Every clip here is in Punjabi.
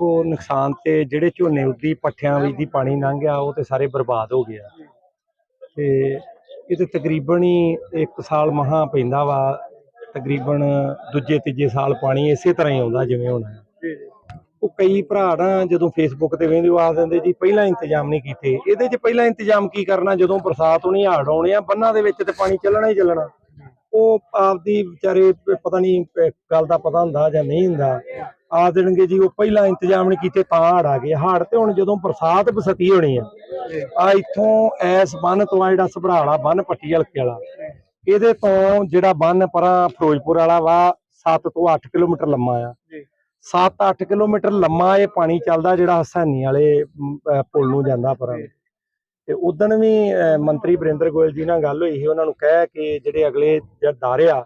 ਵੇਖੋ ਨੁਕਸਾਨ ਤੇ ਜਿਹੜੇ ਝੋਨੇ ਉੱਦੀ ਪੱਠਿਆਂ ਵਿੱਚ ਦੀ ਪਾਣੀ ਲੰਘ ਗਿਆ, ਉਹ ਤੇ ਸਾਰੇ ਬਰਬਾਦ ਹੋ ਗਿਆ। ਤੇ ਇਹ ਤੇ ਤਕਰੀਬਨ ਹੀ ਇੱਕ ਸਾਲ ਮਹਾ ਪੈਂਦਾ ਵਾ, ਤਕਰੀਬਨ ਦੂਜੇ ਤੀਜੇ ਸਾਲ ਪਾਣੀ ਇਸੇ ਤਰ੍ਹਾਂ ਹੀ ਆਉਂਦਾ ਜਿਵੇਂ ਹੁਣ। ਉਹ ਕਈ ਭਰਾ ਨਾ ਜਦੋਂ ਫੇਸਬੁੱਕ ਤੇ ਵੇਖਦੇ, ਉਹ ਦਿੰਦੇ, ਜੀ, ਪਹਿਲਾਂ ਇੰਤਜ਼ਾਮ ਨਹੀਂ ਕੀਤੇ। ਇਹਦੇ 'ਚ ਪਹਿਲਾਂ ਇੰਤਜ਼ਾਮ ਕੀ ਕਰਨਾ? ਜਦੋਂ ਬਰਸਾਤ ਹੋਣੀ, ਹਾੜ ਆਉਣੇ ਆ, ਬੰਨਾਂ ਦੇ ਵਿੱਚ ਤੇ ਪਾਣੀ ਚੱਲਣਾ ਹੀ ਚੱਲਣਾ। ਉਹ ਆਪਦੀ ਵਿਚਾਰੇ, ਪਤਾ ਨਹੀਂ ਗੱਲ ਦਾ ਪਤਾ ਹੁੰਦਾ ਜਾਂ ਨਹੀਂ ਹੁੰਦਾ। ਆ ਦੇਣਗੇ ਜੀ ਉਹ ਪਹਿਲਾਂ ਇੰਤਜ਼ਾਮ ਨਹੀਂ ਕੀਤੇ ਤਾਂ ਹੜ੍ਹ ਆ ਗਏ। ਹੜ੍ਹ ਤੇ ਹੁਣ ਜਦੋਂ ਬਰਸਾਤ ਬਸਤੀ ਹੋਣੀ ਆ ਆ ਇੱਥੋਂ ਐਸ ਬੰਨ ਤੋਂ ਆ ਜਿਹੜਾ ਸਭਰਾ ਵਾਲਾ ਬੰਨ ਪੱਟੀ ਹਲਕੇ ਵਾਲਾ। ਇਹਦੇ ਤੋਂ ਜਿਹੜਾ ਬੰਨ ਪਰਾਂ ਫਿਰੋਜ਼ਪੁਰ ਵਾਲਾ ਵਾ 7 ਤੋਂ 8 ਕਿਲੋਮੀਟਰ ਲੰਮਾ ਆ। ਜੀ। 7-8 ਕਿਲੋਮੀਟਰ ਲੰਮਾ ਇਹ ਪਾਣੀ ਚੱਲਦਾ ਜਿਹੜਾ ਹਸਾਨੀ ਵਾਲੇ ਪੁਲ ਨੂੰ ਜਾਂਦਾ ਪਰਾਂ। ਤੇ ਉਦੋਂ ਵੀ ਮੰਤਰੀ ਬਰਿੰਦਰ ਗੋਇਲ ਜੀ ਨਾਲ ਗੱਲ ਹੋਈ ਸੀ ਉਹਨਾਂ ਨੂੰ ਕਹਿ ਕਿ ਜਿਹੜੇ ਅਗਲੇ ਜਿਹੜਾ ਦਾਰੇ ਆ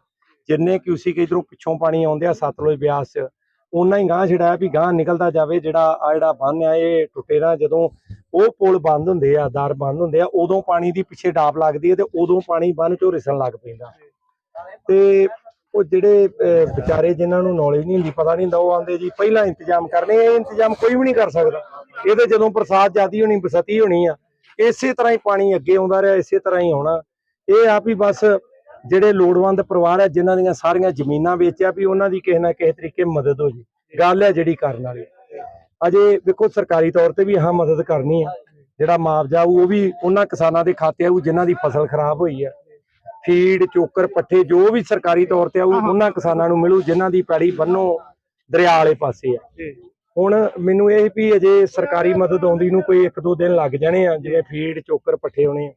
ਜਿੰਨੇ ਕਿਊਸਿਕ ਇਧਰੋਂ ਪਿੱਛੋਂ ਪਾਣੀ ਆਉਂਦੇ ਆ ਸਤਲੁਜ ਬਿਆਸ ਚ ਉਹਨਾਂ ਹੀ ਗਾਂ ਛੜਾਇਆ ਵੀ ਗਾਂ ਨਿਕਲਦਾ ਜਾਵੇ ਜਿਹੜਾ ਆ ਜਿਹੜਾ ਬੰਨ ਆ, ਇਹ ਟੁੱਟੇ ਨਾ ਜਦੋਂ ਉਹ ਪੁਲ ਬੰਦ ਹੁੰਦੇ ਆ ਦਰ ਬੰਦ ਹੁੰਦੇ ਆ, ਉਦੋਂ ਪਾਣੀ ਦੀ ਪਿੱਛੇ ਡਾਬ ਲੱਗਦੀ ਹੈ ਤੇ ਉਦੋਂ ਪਾਣੀ ਬੰਨ ਚੋਂ ਰਿਸਣ ਲੱਗ ਪੈਂਦਾ। ਤੇ ਉਹ ਜਿਹੜੇ ਵਿਚਾਰੇ ਜਿਨ੍ਹਾਂ ਨੂੰ ਨੌਲੇਜ ਨਹੀਂ ਹੁੰਦੀ, ਪਤਾ ਨਹੀਂ ਹੁੰਦਾ, ਉਹ ਆਂਦੇ ਜੀ, ਪਹਿਲਾਂ ਇੰਤਜ਼ਾਮ ਕਰਨੇ ਇਹ ਇੰਤਜ਼ਾਮ ਕੋਈ ਵੀ ਨਹੀਂ ਕਰ ਸਕਦਾ। ਇਹਦੇ ਜਦੋਂ ਬਰਸਾਤ ਜ਼ਿਆਦੀ ਹੋਣੀ ਬਸਤੀ ਹੋਣੀ ਆ, ਇਸੇ ਤਰ੍ਹਾਂ ਹੀ ਪਾਣੀ ਅੱਗੇ ਆਉਂਦਾ ਰਿਹਾ, ਇਸੇ ਤਰ੍ਹਾਂ ਹੀ ਆਉਣਾ। ਇਹ ਆ ਵੀ ਬਸ ਜਿਹੜੇ ਲੋੜਵੰਦ ਪਰਿਵਾਰ ਆ ਜਿਨ੍ਹਾਂ ਦੀਆਂ ਸਾਰੀਆਂ ਜ਼ਮੀਨਾਂ ਵੇਚਿਆ ਵੀ ਉਹਨਾਂ ਦੀ ਕਿਸੇ ਨਾ ਕਿਸੇ ਤਰੀਕੇ ਮਦਦ ਹੋ ਜੇ। ਗੱਲ ਹੈ ਜਿਹੜੀ ਕਰਨ ਵਾਲੀ। ਅਜੇ ਵੇਖੋ ਸਰਕਾਰੀ ਤੌਰ ਤੇ ਵੀ ਹਾਂ ਮਦਦ ਕਰਨੀ ਆ। ਜਿਹੜਾ ਮੁਆਵਜ਼ਾ ਉਹ ਵੀ ਉਹਨਾਂ ਕਿਸਾਨਾਂ ਦੇ ਖਾਤੇ ਆਊ ਜਿਨ੍ਹਾਂ ਦੀ ਫਸਲ ਖਰਾਬ ਹੋਈ ਆ। ਫੀਡ ਚੋਕਰ ਪੱਠੇ ਜੋ ਵੀ ਸਰਕਾਰੀ ਤੌਰ ਤੇ ਆਊ ਉਹਨਾਂ ਕਿਸਾਨਾਂ ਨੂੰ ਮਿਲੂ ਜਿਨ੍ਹਾਂ ਦੀ ਪੈੜੀ ਬੰਨੋ ਦਰਿਆ ਵਾਲੇ ਪਾਸੇ ਆ। ਹੁਣ ਮੈਨੂੰ ਇਹ ਵੀ ਅਜੇ ਸਰਕਾਰੀ ਮਦਦ ਆਉਂਦੀ ਨੂੰ ਕੋਈ ਇੱਕ ਦੋ ਦਿਨ ਲੱਗ ਜਾਣੇ ਆ ਜਿਵੇਂ ਫੀਡ ਚੋਕਰ ਪੱਠੇ ਹੋਣੇ ਆ।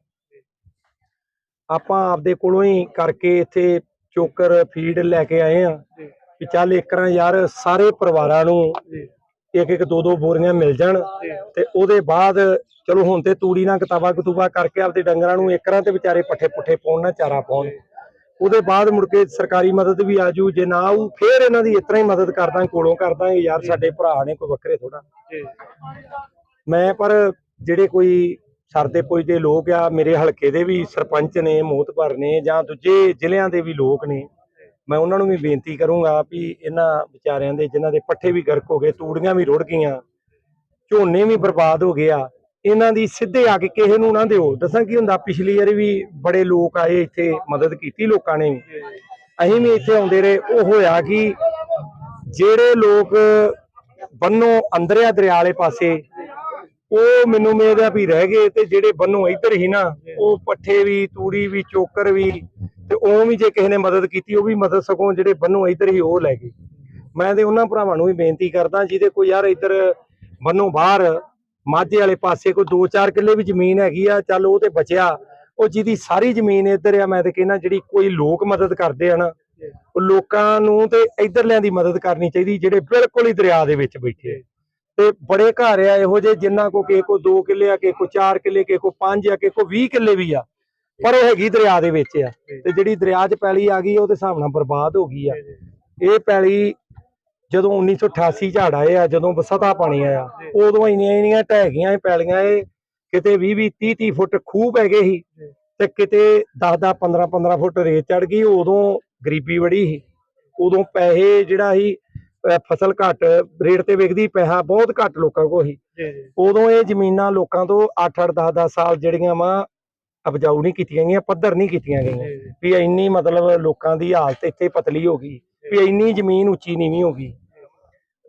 ਆਪਾਂ ਆਪਦੇ ਕੋਲੋਂ ਹੀ ਕਰਕੇ ਇੱਥੇ ਚੋਕਰ ਫੀਡ ਲੈ ਕੇ ਆਏ ਆ ਜੀ। ਵੀ ਚੱਲ ਇੱਕਰਾਂ ਯਾਰ ਸਾਰੇ ਪਰਿਵਾਰਾਂ ਨੂੰ ਜੀ। ਇੱਕ ਇੱਕ ਦੋ ਦੋ ਬੋਰੀਆਂ ਮਿਲ ਜਾਣ ਤੇ ਉਹਦੇ ਬਾਅਦ ਚਲੋ ਹੁਣ ਤੇ ਤੂੜੀ ਨਾਲ ਕਿਤਾਬਾ ਕਤੂਬਾ ਕਰਕੇ ਆਪਦੇ ਡੰਗਰਾਂ ਨੂੰ ਇੱਕਰਾਂ ਤੇ ਵਿਚਾਰੇ ਪੱਠੇ ਪੁੱਠੇ ਪਾਉਣ ਨਾ ਚਾਰਾ ਪਾਉਣ। ਉਹਦੇ ਬਾਅਦ ਮੁੜ ਕੇ ਸਰਕਾਰੀ ਮਦਦ ਵੀ ਆਜੂ ਜੇ ਨਾ ਆਊ ਫੇਰ ਇਹਨਾਂ ਦੀ ਇਸ ਤਰ੍ਹਾਂ ਹੀ ਮਦਦ ਕਰਦਾ ਕੋਲੋਂ ਕਰਦਾ ਯਾਰ ਸਾਡੇ ਭਰਾ ਨੇ ਕੋਈ ਵੱਖਰੇ ਥੋੜਾ ਜੀ। ਮੈਂ ਪਰ ਜਿਹੜੇ ਕੋਈ ਸਰਦੇ ਪੁੱਜਦੇ ਲੋਕ ਆ, ਮੇਰੇ ਹਲਕੇ ਦੇ ਵੀ ਸਰਪੰਚ ਨੇ ਮੋਤਬਰ ਨੇ ਜਾਂ ਦੂਜੇ ਜ਼ਿਲ੍ਹਿਆਂ ਦੇ ਵੀ ਲੋਕ ਨੇ ਮੈਂ ਉਹਨਾਂ ਨੂੰ ਵੀ ਬੇਨਤੀ ਕਰੂੰਗਾ ਵੀ ਇਹਨਾਂ ਵਿਚਾਰਿਆਂ ਦੇ, ਜਿਨ੍ਹਾਂ ਦੇ ਪੱਠੇ ਵੀ ਗਰਕ ਹੋ ਗਏ, ਤੂੜੀਆਂ ਵੀ ਰੁੜ ਗਈਆਂ, ਝੋਨੇ ਵੀ ਬਰਬਾਦ ਹੋ ਗਏ ਆ, ਇਹਨਾਂ ਦੀ ਸਿੱਧੇ ਆ ਕੇ ਕਿਸੇ ਨੂੰ ਨਾ ਦਿਓ ਦੱਸਾਂ ਕੀ ਹੁੰਦਾ, ਪਿਛਲੀ ਵਾਰੀ ਵੀ ਬੜੇ ਲੋਕ ਆਏ ਇੱਥੇ, ਮਦਦ ਕੀਤੀ ਲੋਕਾਂ ਨੇ ਵੀ। ਅਸੀਂ ਵੀ ਇੱਥੇ ਆਉਂਦੇ ਰਹੇ, ਉਹ ਹੋਇਆ ਕਿ ਜਿਹੜੇ ਲੋਕ ਬੰਨੋ ਅੰਦਰਿਆ ਦਰਿਆ ਵਾਲੇ ਪਾਸੇ ਉਹ ਮੈਨੂੰ ਮੇਦ ਆ ਵੀ ਰਹਿ ਗਏ ਤੇ ਜਿਹੜੇ ਬੰਨੋ ਇੱਧਰ ਹੀ ਨਾ, ਉਹ ਪੱਠੇ ਵੀ, ਤੂੜੀ ਵੀ, ਚੋਕਰ ਵੀ ਤੇ ਉਹ ਵੀ ਜੇ ਕਿਸੇ ਨੇ ਮਦਦ ਕੀਤੀ, ਉਹ ਵੀ ਮਦਦ ਸਕੋਂ ਜਿਹੜੇ ਬੰਨੋ ਇੱਧਰ ਹੀ ਉਹ ਲੈ ਗਏ ਮੈਂ ਤੇ ਉਹਨਾਂ ਭਰਾਵਾਂ ਨੂੰ ਵੀ ਬੇਨਤੀ ਕਰਦਾ, ਜਿਹਦੇ ਕੋਈ ਯਾਰ ਇੱਧਰ ਬੰਨੋ ਬਾਹਰ, ਮਾਝੇ ਵਾਲੇ ਪਾਸੇ ਕੋਈ 2-4 ਕਿੱਲੇ ਵੀ ਜ਼ਮੀਨ ਹੈਗੀ ਆ, ਚੱਲ ਉਹ ਤੇ ਬਚਿਆ ਉਹ ਜਿਹਦੀ ਸਾਰੀ ਜ਼ਮੀਨ ਇੱਧਰ ਆ, ਮੈਂ ਤੇ ਕਹਿੰਦਾ ਜਿਹੜੀ ਕੋਈ ਲੋਕ ਮਦਦ ਕਰਦੇ ਆ ਨਾ, ਉਹ ਲੋਕਾਂ ਨੂੰ ਤੇ ਇੱਧਰਲਿਆਂ ਦੀ ਮਦਦ ਕਰਨੀ ਚਾਹੀਦੀ, ਜਿਹੜੇ ਬਿਲਕੁਲ ਹੀ ਦਰਿਆ ਦੇ ਵਿੱਚ ਬੈਠੇ ਆ। ਤੇ ਬੜੇ ਘਰ ਆ ਇਹੋ ਜਿਹੇ ਜਿੰਨਾ ਕੋ ਕਿਸੇ ਕੋ 2 ਕਿੱਲੇ ਆ, ਕਿਸੇ ਕੋ 4 ਕਿੱਲੇ, ਕਿਸੇ ਕੋ 5 ਆ, ਕਿਸੇ ਕੋ 20 ਕਿੱਲੇ ਵੀ ਆ। ਪਰ ਉਹ ਹੈਗੀ ਦਰਿਆ ਦੇ ਵਿੱਚ ਆ। ਤੇ ਜਿਹੜੀ ਦਰਿਆ 'ਚ ਪੈਲੀ ਆ ਗਈ, ਉਹਦੇ ਹਿਸਾਬ ਨਾਲ ਬਰਬਾਦ ਹੋ ਗਈ ਆ। ਇਹ ਪੈਲੀ ਜਦੋਂ 1988 ਝਾੜ ਆਏ ਆ, ਜਦੋਂ ਬਸਤਾ ਪਾਣੀ ਆਇਆ, ਉਦੋਂ ਇੰਨੀਆਂ ਇੰਨੀਆਂ ਢਹਿ ਗਈਆਂ ਇਹ ਪੈਲੀਆਂ, ਇਹ ਕਿਤੇ 20 20 30 30 ਫੁੱਟ ਖੂਹ ਪੈ ਗਏ ਸੀ ਤੇ ਕਿਤੇ 10 10 15 15 ਫੁੱਟ ਰੇਤ ਚੜ ਗਈ, ਉਦੋਂ ਗਰੀਬੀ ਬੜੀ ਸੀ। ਉਦੋਂ ਪੈਸੇ ਜਿਹੜਾ ਸੀ ਫਸਲ ਘੱਟ ਰੇਟ ਤੇ ਵਿਕਦੀ ਪੈਸਾ ਬਹੁਤ ਘੱਟ ਲੋਕਾਂ ਕੋਲ ਸੀ। ਉਦੋਂ ਇਹ ਜ਼ਮੀਨਾਂ ਲੋਕਾਂ ਤੋਂ 8 8 10 10 ਸਾਲ ਜਿਹੜੀਆਂ ਵਾ ਉਪਜਾਊ ਨਹੀਂ ਕੀਤੀਆਂ ਗਈਆਂ ਪੱਧਰ ਨਹੀਂ ਕੀਤੀਆਂ ਗਈਆਂ। ਵੀ ਇੰਨੀ ਮਤਲਬ ਲੋਕਾਂ ਦੀ ਹਾਲਤ ਇੱਥੇ ਪਤਲੀ ਹੋ ਗਈ ਵੀ ਇੰਨੀ ਜ਼ਮੀਨ ਉੱਚੀ ਨੀਵੀਂ ਹੋ ਗਈ।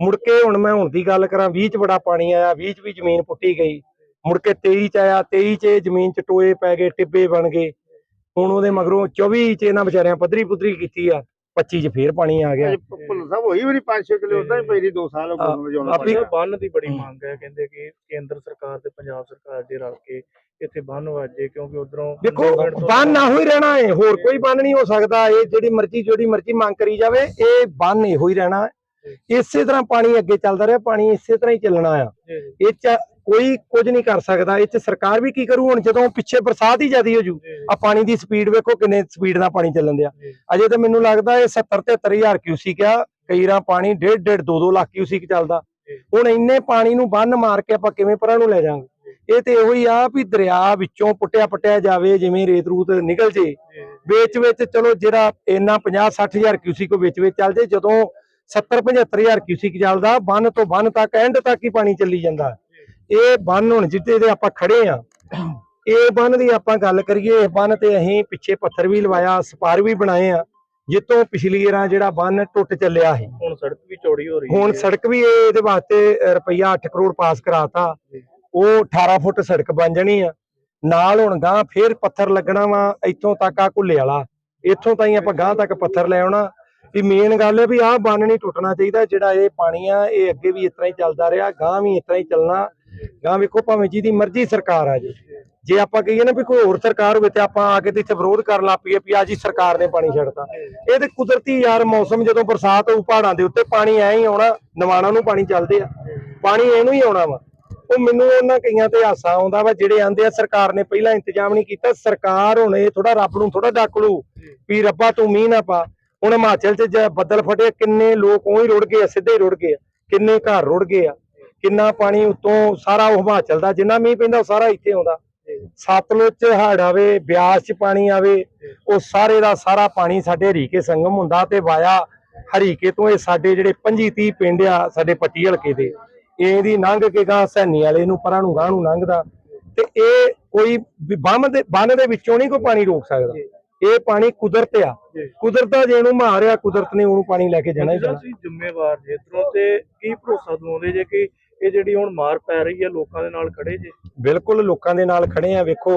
ਮੁੜ ਕੇ ਹੁਣ ਮੈਂ ਹੁਣ ਦੀ ਗੱਲ ਕਰਾਂ 20 ਚ ਬੜਾ ਪਾਣੀ ਆਇਆ 20 ਚ ਵੀ ਜ਼ਮੀਨ ਪੁੱਟੀ ਗਈ। ਮੁੜ ਕੇ 23 ਚ ਆਇਆ 23 ਚ ਇਹ ਜ਼ਮੀਨ ਚ ਟੋਏ ਪੈ ਗਏ ਟਿੱਬੇ ਬਣ ਗਏ। ਹੁਣ ਉਹਦੇ ਮਗਰੋਂ 24 ਚ ਇਹਨਾਂ ਵਿਚਾਰਿਆਂ ਪੱਧਰੀ ਪੁੱਧਰੀ ਕੀਤੀ ਆ। 25 ਚ ਫੇਰ ਪਾਣੀ ਆ ਗਿਆ। ਭੁੱਲ ਸਾਹਿਬ ਹੋਈ ਵੀ ਨਹੀਂ 5-6 ਕਿਲੋ ਉਦਾਂ ਹੀ ਪਈ ਰਹੀ 2 ਸਾਲ ਹੋ ਗਏ ਜਦੋਂ ਆਪੀ- ਬੰਨ ਦੀ ਬੜੀ ਮੰਗ ਹੈ ਕਹਿੰਦੇ ਕਿ ਕੇਂਦਰ ਸਰਕਾਰ ਤੇ ਪੰਜਾਬ ਸਰਕਾਰ ਦੇ ਰਲ ਕੇ ਇੱਥੇ ਬੰਨ ਵਾਜੇ ਕਿਉਂਕਿ ਉਧਰੋਂ ਦੇਖੋ ਬੰਨ ਨਾ ਹੋਈ ਰਹਿਣਾ ਹੈ ਹੋਰ ਕੋਈ ਬੰਨ ਨਹੀਂ ਹੋ ਸਕਦਾ ਇਹ ਜਿਹੜੀ ਮਰਜ਼ੀ ਜਿਹੜੀ ਮਰਜ਼ੀ ਮੰਗ ਕਰੀ ਜਾਵੇ ਇਹ ਬੰਨ ਇਹੋ ਹੀ ਰਹਿਣਾ ਹੈ। ਇਸੇ ਤਰ੍ਹਾਂ ਪਾਣੀ ਅੱਗੇ ਚੱਲਦਾ ਰਿਹਾ ਪਾਣੀ ਇਸੇ ਤਰ੍ਹਾਂ ਹੀ ਚੱਲਣਾ ਆ। ਇਹ ਚ ਕੋਈ ਕੁਝ ਨਹੀਂ ਕਰ ਸਕਦਾ। ਇਹ ਚ ਸਰਕਾਰ ਵੀ ਕੀ ਕਰੂ ਹੁਣ ਜਦੋਂ ਪਿੱਛੇ ਬਰਸਾਤ ਹੀ ਜ਼ਿਆਦੀ ਹੋ ਜੂ ਆ ਪਾਣੀ ਦੀ ਸਪੀਡ ਵੇਖੋ ਕਿੰਨੇ ਸਪੀਡ ਨਾਲ ਪਾਣੀ ਚੱਲਣ ਦਿਆ। ਅਜੇ ਤਾਂ ਮੈਨੂੰ ਲੱਗਦਾ ਇਹ 70 73000 ਕਿਊਸਿਕ ਆ ਕਈ ਰਾਂ ਪਾਣੀ 1.5 1.5 2 2 ਲੱਖ ਕਿਊਸਿਕ ਚੱਲਦਾ। ਹੁਣ ਇੰਨੇ ਪਾਣੀ ਨੂੰ ਬੰਨ ਮਾਰ ਕੇ ਆਪਾਂ ਕਿਵੇਂ ਪਰਾਂ ਨੂੰ ਲੈ ਜਾਵਾਂਗੇ? ਇਹ ਤੇ ਇਹੋ ਹੀ ਆ ਵੀ ਦਰਿਆ ਵਿੱਚੋਂ ਪੁੱਟਿਆ ਪੱਟਿਆ ਜਾਵੇ ਜਿਵੇਂ ਰੇਤ ਰੂਤ ਨਿਕਲ ਜੇ। ਵਿੱਚ ਵਿੱਚ ਚਲੋ ਜਿਹੜਾ ਇੰਨਾ 50 60000 ਕਿਊਸਿਕ ਵਿੱਚ ਵਿੱਚ ਚੱਲ ਜੇ ਜਦੋਂ 70 75000 ਕਿਊਸਿਕ ਚੱਲਦਾ ਬੰਨ ਤੋਂ ਬੰਨ ਤੱਕ ਐਂਡ ਤੱਕ ਹੀ ਪਾਣੀ ਚੱਲੀ ਜਾਂਦਾ। ਇਹ ਬੰਨ ਹੁਣ ਜਿੱਤੇ ਦੇ ਆਪਾਂ ਖੜੇ ਆ ਇਹ ਬੰਨ ਦੀ ਆਪਾਂ ਗੱਲ ਕਰੀਏ ਇਹ ਬੰਨ ਤੇ ਅਸੀਂ ਪਿੱਛੇ ਪੱਥਰ ਵੀ ਲਵਾਇਆ ਸਪਾਰ ਵੀ ਬਣਾਏ ਆ ਜਿੱਤੋਂ ਪਿਛਲੀ ਵਾਰਾਂ ਜਿਹੜਾ ਬੰਨ ਟੁੱਟ ਚੱਲਿਆ ਸੀ। ਹੁਣ ਸੜਕ ਵੀ ਚੌੜੀ ਹੋ ਰਹੀ ਹੁਣ ਹੈ। ਸੜਕ ਵੀ ਇਹ- ਇਹਦੇ ਵਾਸਤੇ ਰੁਪਈਆ 8 ਕਰੋੜ ਪਾਸ ਕਰਾਤਾ। ਉਹ 18 ਫੁੱਟ ਸੜਕ ਬਣ ਜਾਣੀ ਆ। ਨਾਲ ਹੁਣ ਗਾਂ ਫੇਰ ਪੱਥਰ ਲੱਗਣਾ ਵਾ ਇੱਥੋਂ ਤੱਕ ਆ ਘੁੱਲੇ ਵਾਲਾ। ਇੱਥੋਂ ਤਾਈਂ ਆਪਾਂ ਗਾਂ ਤੱਕ ਪੱਥਰ ਲੈ ਆਉਣਾ। ਵੀ ਮੇਨ ਗੱਲ ਹੈ ਵੀ ਆਹ ਬੰਨ ਨਹੀਂ ਟੁੱਟਣਾ ਚਾਹੀਦਾ, ਜਿਹੜਾ ਇਹ ਪਾਣੀ ਆ, ਇਹ ਅੱਗੇ ਵੀ ਇਸ ਤਰ੍ਹਾਂ ਹੀ ਚੱਲਦਾ ਰਿਹਾ ਗਾਂ ਵੀ ਇਸ ਤਰ੍ਹਾਂ ਹੀ ਚੱਲਣਾ। ਗਾਂ ਵੇਖੋ ਭਾਵੇਂ ਜਿਹਦੀ ਮਰਜ਼ੀ ਸਰਕਾਰ ਆ ਜੇ। ਜੇ ਆਪਾਂ ਕਹੀਏ ਨਾ ਵੀ ਕੋਈ ਹੋਰ ਸਰਕਾਰ ਹੋਵੇ ਤੇ ਆਪਾਂ ਆ ਕੇ ਤੇ ਇੱਥੇ ਵਿਰੋਧ ਕਰਨ ਲੱਗ ਪਈਏ ਵੀ ਆ ਜੀ ਸਰਕਾਰ ਨੇ ਪਾਣੀ ਛੱਡਤਾ। ਇਹ ਤੇ ਕੁਦਰਤੀ ਯਾਰ ਮੌਸਮ ਜਦੋਂ ਬਰਸਾਤ ਹੋਊ ਪਹਾੜਾਂ ਦੇ ਉੱਤੇ, ਪਾਣੀ ਐ ਹੀ ਆਉਣਾ, ਨਿਵਾਣਾ ਨੂੰ ਪਾਣੀ ਚੱਲਦੇ ਆ। ਪਾਣੀ ਇਹਨੂੰ ਹੀ ਆਉਣਾ ਵਾ। ਉਹ ਮੈਨੂੰ ਉਹਨਾਂ ਕਈਆਂ ਤੇ ਆਸਾ ਆਉਂਦਾ ਵਾ, ਜਿਹੜੇ ਆਂਦੇ ਆ ਸਰਕਾਰ ਨੇ ਪਹਿਲਾਂ ਇੰਤਜ਼ਾਮ ਨਹੀਂ ਕੀਤਾ, ਸਰਕਾਰ ਹੁਣ ਇਹ ਥੋੜਾ ਰੱਬ ਨੂੰ ਥੋੜਾ ਡੱਕ ਲੂ ਵੀ ਰੱਬਾ ਤੂੰ ਮੀਂਹ ਨਾ ਪਾ। ਹੁਣ ਹਿਮਾਚਲ 'ਚ ਜ- ਬੱਦਲ ਫਟੇ ਕਿੰਨੇ ਲੋਕ ਉਹੀ ਰੁੜ ਗਏ ਸਿੱਧੇ ਰੁੜ ਗਏ। ਕਿੰਨੇ ਘਰ ਰੁੜ ਗਏ ਆ। ਕਿੰਨਾ ਪਾਣੀ ਉਤੋਂ ਸਾਰਾ ਉਹ ਹਿਮਾਚਲ ਦਾ ਜਿੰਨਾ ਮੀਂਹ ਪੈਂਦਾ ਉਹ ਸਾਰਾ ਇੱਥੇ ਆਉਂਦਾ। ਸਤਲੁਜ 'ਚ ਹੜ੍ਹ ਆਵੇ ਬਿਆਸ 'ਚ ਪਾਣੀ ਆਵੇ ਉਹ ਸਾਰੇ ਦਾ ਸਾਰਾ ਪਾਣੀ ਸਾਡੇ ਹਰੀਕੇ ਸੰਗਮ ਹੁੰਦਾ ਤੇ ਵਾਇਆ ਹਰੀਕੇ ਤੋਂ ਇਹ ਸਾਡੇ ਜਿਹੜੇ 25 30 ਪਿੰਡ ਆ ਸਾਡੇ ਪੱਟੀ ਹਲਕੇ ਦੇ। ਇਹਦੀ ਲੰਘ ਕੇ ਗਾਂ ਸੈਣੀ ਵਾਲੇ ਨੂੰ ਪਰਾਂ ਨੂੰ ਗਾਂ ਨੂੰ ਲੰਘਦਾ ਤੇ ਇਹ ਕੋਈ ਬੰਨ ਦੇ ਬੰਨ ਦੇ ਵਿੱਚੋਂ ਨਹੀਂ ਕੋਈ ਪਾਣੀ ਰੋਕ ਸਕਦਾ। ਇਹ ਪਾਣੀ ਕੁਦਰਤ ਆ। ਕੁਦਰਤ ਦਾ ਜਿਹਨੂੰ ਮਾਰਿਆ ਕੁਦਰਤ ਨੇ ਉਹਨੂੰ ਪਾਣੀ ਲੈ ਕੇ ਜਾਣਾ ਹੀ ਜਾਣਾ। ਤੁਸੀਂ ਜ਼ਿੰਮੇਵਾਰ ਜੇ। ਇੱਧਰੋਂ ਤੇ ਕੀ ਭਰੋਸਾ ਦਿਵਾਉਂਦੇ ਜੇ ਕਿ ਇਹ ਜਿਹੜੀ ਹੁਣ ਮਾਰ ਪੈ ਰਹੀ ਹੈ ਲੋਕਾਂ ਦੇ ਨਾਲ ਖੜੇ ਜੇ? ਬਿਲਕੁਲ ਲੋਕਾਂ ਦੇ ਨਾਲ ਖੜੇ ਆ। ਵੇਖੋ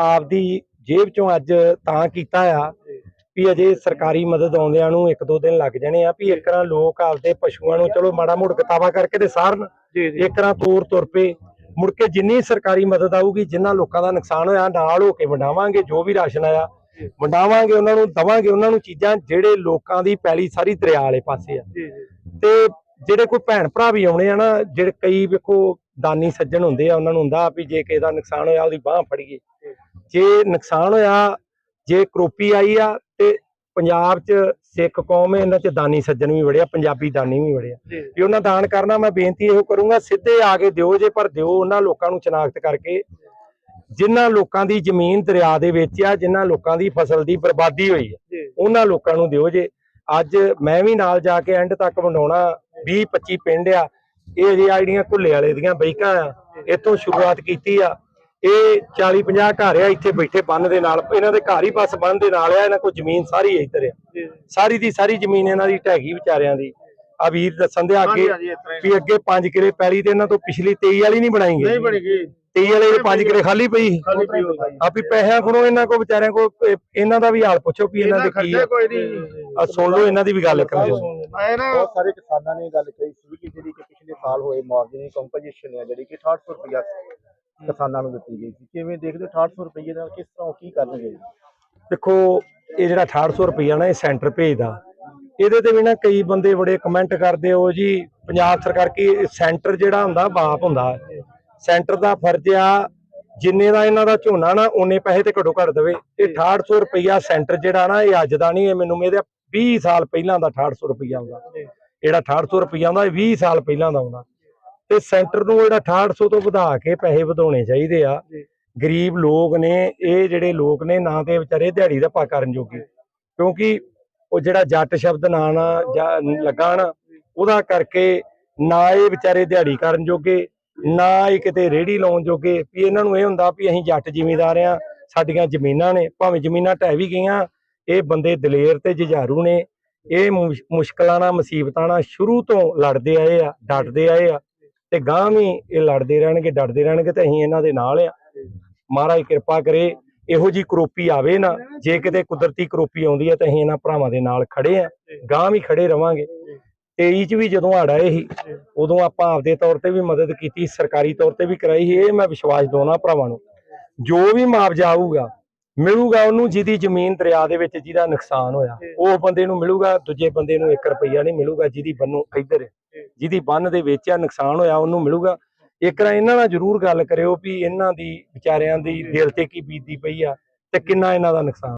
ਆਪਦੀ ਜੇਬ ਚੋਂ ਅੱਜ ਤਾਂ ਕੀਤਾ ਆ ਵੀ ਅਜੇ ਸਰਕਾਰੀ ਮਦਦ ਆਉਂਦਿਆਂ ਨੂੰ ਇੱਕ ਦੋ ਦਿਨ ਲੱਗ ਜਾਣੇ ਆ ਵੀ ਇੱਕ ਤਰ੍ਹਾਂ ਲੋਕ ਆਪਦੇ ਪਸ਼ੂਆਂ ਨੂੰ ਚਲੋ ਮਾੜਾ ਮੋੜ ਕਿਤਾਬਾ ਕਰਕੇ ਤੇ ਸਾਰਨ। ਜੀ ਜੀ। ਇੱਕ ਤਰ੍ਹਾਂ ਤੋਰ ਤੁਰ ਪਏ ਮੁੜ ਕੇ ਜਿੰਨੀ ਸਰਕਾਰੀ ਮਦਦ ਆਊਗੀ ਜਿੰਨਾ ਲੋਕਾਂ ਦਾ ਨੁਕਸਾਨ ਹੋਇਆ ਨਾਲ ਹੋ ਕੇ ਵੰਡਾਵਾਂਗੇ ਜੋ ਵੀ ਰਾਸ਼ਨ ਆਇਆ ਵੰਡਾਵਾਂਗੇ ਉਹਨਾਂ ਨੂੰ ਦਵਾਂਗੇ ਉਹਨਾਂ ਨੂੰ ਚੀਜ਼ਾਂ ਜਿਹੜੇ ਲੋਕਾਂ ਦੀ ਪੈਲੀ ਸਾਰੀ ਦਰਿਆ ਵਾਲੇ ਪਾਸੇ ਆ। ਤੇ ਜਿਹੜੇ ਕੋਈ ਭੈਣ ਭਰਾ ਵੀ ਆਉਣੇ ਆ ਨਾ ਜਿਹੜੇ ਕਈ ਵੇਖੋ ਦਾਨੀ ਸੱਜਣ ਹੁੰਦੇ ਆ ਉਹਨਾਂ ਨੂੰ ਹੁੰਦਾ ਵੀ ਜੇ ਕਿਸੇ ਦਾ ਨੁਕਸਾਨ ਹੋਇਆ ਉਹਦੀ ਬਾਹ ਫੜੀਏ ਜੇ ਨੁਕਸਾਨ ਹੋਇਆ ਜੇ ਕਰੋਪੀ ਆਈ ਆ ਤੇ ਪੰਜਾਬ 'ਚ ਸਿੱਖ ਕੌਮ ਹੈ ਇਹਨਾਂ 'ਚ ਦਾਨੀ ਸੱਜਣ ਵੀ ਬੜੇ ਆ ਪੰਜਾਬੀ ਦਾਨੀ ਵੀ ਬੜੇ ਆ ਜੀ। ਵੀ ਉਹਨਾਂ ਦਾਨ ਕਰਨਾ ਮੈਂ ਬੇਨਤੀ ਇਹੋ ਕਰੂੰਗਾ ਸਿੱਧੇ ਆ ਕੇ ਦਿਓ ਜੇ ਪਰ ਦਿਓ ਉਹਨਾਂ ਲੋਕਾਂ ਨੂੰ ਚਨਾਖਤ ਕਰਕੇ। ਜਿਨ੍ਹਾਂ ਲੋਕਾਂ ਦੀ ਜ਼ਮੀਨ ਦਰਿਆ ਦੇ ਵਿੱਚ ਆ ਜਿਨ੍ਹਾਂ ਲੋਕਾਂ ਦੀ ਫਸਲ ਦੀ ਬਰਬਾਦੀ ਹੋਈ ਹੈ ਉਹਨਾਂ ਲੋਕਾਂ ਨੂੰ ਦਿਓ ਜੇ। ਅੱਜ ਮੈਂ ਵੀ ਨਾਲ ਜਾ ਕੇ ਐਂਡ ਤੱਕ ਵੰਡਾਉਣਾ 20 25 ਪਿੰਡ ਆ ਇਹ ਜਿਹੜੀਆਂ ਘੁੱਲੇ ਵਾਲੇ ਦੀਆਂ ਬੈਕਾਂ ਆ ਇੱਥੋਂ ਸ਼ੁਰੂਆਤ ਕੀਤੀ ਆ। ਇਹ 40 50 ਘਰ ਆ ਇੱਥੇ ਬੈਠੇ ਬੰਨ ਦੇ ਨਾਲ। ਇਹਨਾਂ ਦੇ ਘਰ ਹੀ ਬਸ ਬੰਨ ਦੇ ਨਾਲ ਆ ਇਹਨਾਂ ਕੋਲ ਜ਼ਮੀਨ ਸਾਰੀ ਇੱਧਰ ਆ। ਸਾਰੀ ਦੀ ਸਾਰੀ ਜ਼ਮੀਨ ਇਹਨਾਂ ਦੀ ਢਹਿ ਗਈ ਵਿਚਾਰਿਆਂ ਦੀ। ਆ ਵੀਰ ਦੱਸਣ ਦੇ ਅੱਗੇ। ਵੀ ਅੱਗੇ 5 ਕਿਲੇ ਪੈਲੀ ਤੇ ਇਹਨਾਂ ਤੋਂ ਪਿਛਲੀ 23 ਵਾਲੀ ਨਹੀਂ ਬਣਾਈ ਨਹੀਂ ਬਣੀ ਗਈ। 23 ਵਾਲੇ ਦੇ 5 ਕਿਲੇ ਖਾਲੀ ਪਈ ਆ ਵੀ ਪੈਸਿਆਂ ਕੋਲੋਂ ਇਹਨਾਂ ਕੋ ਵਿਚਾਰਿਆਂ ਕੋ ਇਹ- ਇਹਨਾਂ ਦਾ ਵੀ ਹਾਲ ਪੁੱਛੋ ਵੀ ਇਹਨਾਂ ਦੇ ਕੀ ਆ। ਕੋਈ ਨਹੀਂ। ਆ ਸੁਣ ਲਓ ਇਹਨਾਂ ਦੀ ਵੀ ਗੱਲ ਨਾ ਬਹੁਤ ਸਾਰੇ ਕਿਸਾਨਾਂ ਨੇ ਗੱਲ ਕਹੀ ਸੀ ਕਿ ਜਿਹੜੀ ਕਿ ਪਿਛਲੇ ਸਾਲ ਹੋਏ ਮੁਆਵਜ਼ੇ ਦੀ ਕੰਪੋਜੀਸ਼ਨ ਹੈ ਜਿਹੜੀ ਕਿ 6800 ਰੁਪਇਆ ਕਿਸਾਨਾਂ ਨੂੰ ਦਿੱਤੀ ਗਈ ਸੀ। ਕਿਵੇਂ ਦੇਖਦੇ ਹੋ 6800 ਰੁਪਏ ਨਾਲ ਕਿਸ ਤਰ੍ਹਾਂ ਉਹ ਕੀ ਕਰਨਗੇ? ਦੇਖੋ ਇਹ ਜਿਹੜਾ 6800 ਰੁਪਈਆ ਨਾ ਇਹ ਸੈਂਟਰ ਭੇਜਦਾ। ਇਹਦੇ ਤੇ ਵੀ ਨਾ ਕਈ ਬੰਦੇ ਬੜੇ ਕਮੈਂਟ ਕਰਦੇ ਹੋ ਜੀ ਪੰਜਾਬ ਸਰਕਾਰ ਕੀ ਸੈਂਟਰ ਜਿਹੜਾ ਹੁੰਦਾ ਬਾਪ ਹੁੰਦਾ। ਸੈਂਟਰ ਦਾ ਫਰਜ਼ ਆ ਜਿੰਨੇ ਦਾ ਇਹਨਾਂ ਦਾ ਝੋਨਾ ਨਾ ਉਹਨੇ ਪੈਸੇ ਤੇ ਘੱਟੋ ਘੱਟ ਦੇਵੇ। ਇਹ 6800 ਰੁਪਈਆ ਸੈਂਟਰ ਜਿਹੜਾ ਨਾ ਇਹ ਅੱਜ ਦਾ ਨਹੀਂ ਇਹ ਮੈਨੂੰ ਮੇਰੇ 20 ਸਾਲ ਪਹਿਲਾਂ ਦਾ 6800 ਰੁਪਈਆ ਆਉਂਦਾ ਜਿਹੜਾ 6800 ਰੁਪਈਆ ਆਉਂਦਾ ਇਹ 20 ਸਾਲ ਪਹਿਲਾਂ ਦਾ ਆਉਂਦਾ ਤੇ ਸੈਂਟਰ ਨੂੰ ਜਿਹੜਾ 6800 ਤੋਂ ਵਧਾ ਕੇ ਪੈਸੇ ਵਧਾਉਣੇ ਚਾਹੀਦੇ ਆ। ਗਰੀਬ ਲੋਕ ਨੇ ਇਹ ਜਿਹੜੇ ਲੋਕ ਨੇ ਨਾ ਤੇ ਵਿਚਾਰੇ ਦਿਹਾੜੀ ਦਾ ਪਾ ਕਰਨ ਜੋਗੇ। ਕਿਉਂਕਿ ਉਹ ਜਿਹੜਾ ਜੱਟ ਸ਼ਬਦ ਨਾ ਨਾ ਜਾਂ ਲੱਗਾ ਨਾ ਉਹਦਾ ਕਰਕੇ ਨਾ ਇਹ ਵਿਚਾਰੇ ਦਿਹਾੜੀ ਕਰਨ ਜੋਗੇ ਨਾ ਇਹ ਕਿਤੇ ਰੇੜੀ ਲਾਉਣ ਜੋਗੇ। ਵੀ ਇਹਨਾਂ ਨੂੰ ਇਹ ਹੁੰਦਾ ਵੀ ਅਸੀਂ ਜੱਟ ਜ਼ਿਮੀਂਦਾਰ ਆ ਸਾਡੀਆਂ ਜ਼ਮੀਨਾਂ ਨੇ ਭਾਵੇਂ ਜ਼ਮੀਨਾਂ ਢਹਿ ਵੀ ਗਈਆਂ ਇਹ ਬੰਦੇ ਦਲੇਰ ਤੇ ਜੁਝਾਰੂ ਨੇ। ਇਹ ਮੁਸ਼- ਮੁਸ਼ਕਲਾਂ ਨਾਲ ਮੁਸੀਬਤਾਂ ਨਾਲ ਸ਼ੁਰੂ ਤੋਂ ਲੜਦੇ ਆਏ ਆ ਡਟਦੇ ਆਏ ਆ। ਤੇ ਗਾਂ ਵੀ ਇਹ ਲੜਦੇ ਰਹਿਣਗੇ ਡਟਦੇ ਰਹਿਣਗੇ ਤੇ ਅਸੀਂ ਇਹਨਾਂ ਦੇ ਨਾਲ ਆ। ਮਹਾਰਾਜ ਕਿਰਪਾ ਕਰੇ, ਇਹੋ ਜੀ ਕਰੋਪੀ ਆਵੇ ਨਾ, ਜੇ ਕਿਤੇ ਕੁਦਰਤੀ ਕਰੋਪੀ ਆਉਂਦੀ ਹੈ ਤਾਂ ਅਸੀਂ ਇਹਨਾਂ ਭਰਾਵਾਂ ਦੇ ਨਾਲ ਖੜੇ ਆ। ਗਾਂ ਵੀ ਖੜੇ ਰਵਾਂਗੇ। 23 ਚ ਵੀ ਜਦੋਂ ਹੜ੍ਹ ਆਏ ਸੀ ਉਦੋਂ ਆਪਾਂ ਆਪਦੇ ਤੌਰ ਤੇ ਵੀ ਮਦਦ ਕੀਤੀ, ਸਰਕਾਰੀ ਤੌਰ ਤੇ ਵੀ ਕਰਾਈ ਸੀ, ਇਹ ਮੈਂ ਵਿਸ਼ਵਾਸ ਦੋਨਾ ਭਰਾਵਾਂ ਨੂੰ। ਜੋ ਵੀ ਮੁਆਵਜ਼ਾ ਆਊਗਾ ਮਿਲੂਗਾ ਉਹਨੂੰ ਜਿਹਦੀ ਜ਼ਮੀਨ ਦਰਿਆ ਦੇ ਵਿੱਚ ਜਿਹਦਾ ਨੁਕਸਾਨ ਹੋਇਆ ਉਹ ਬੰਦੇ ਨੂੰ ਮਿਲੂਗਾ ਦੂਜੇ ਬੰਦੇ ਨੂੰ 1 ਰੁਪਈਆ ਨਹੀਂ ਮਿਲੂਗਾ ਜਿਹਦੀ ਬੰਨੂ ਇੱਧਰ ਜਿਹਦੀ ਬੰਨ ਦੇ ਵਿੱਚ ਆ ਨੁਕਸਾਨ ਹੋਇਆ ਉਹਨੂੰ ਮਿਲੂਗਾ। ਇੱਕ ਰਾਂ ਇਹਨਾਂ ਨਾਲ ਜ਼ਰੂਰ ਗੱਲ ਕਰਿਓ ਵੀ ਇਹਨਾਂ ਦੀ ਵਿਚਾਰਿਆਂ ਦੀ ਦਿਲ ਤੇ ਕੀ ਬੀਤਦੀ ਪਈ ਆ ਤੇ ਕਿੰਨਾ ਇਹਨਾਂ ਦਾ ਨੁਕਸਾਨ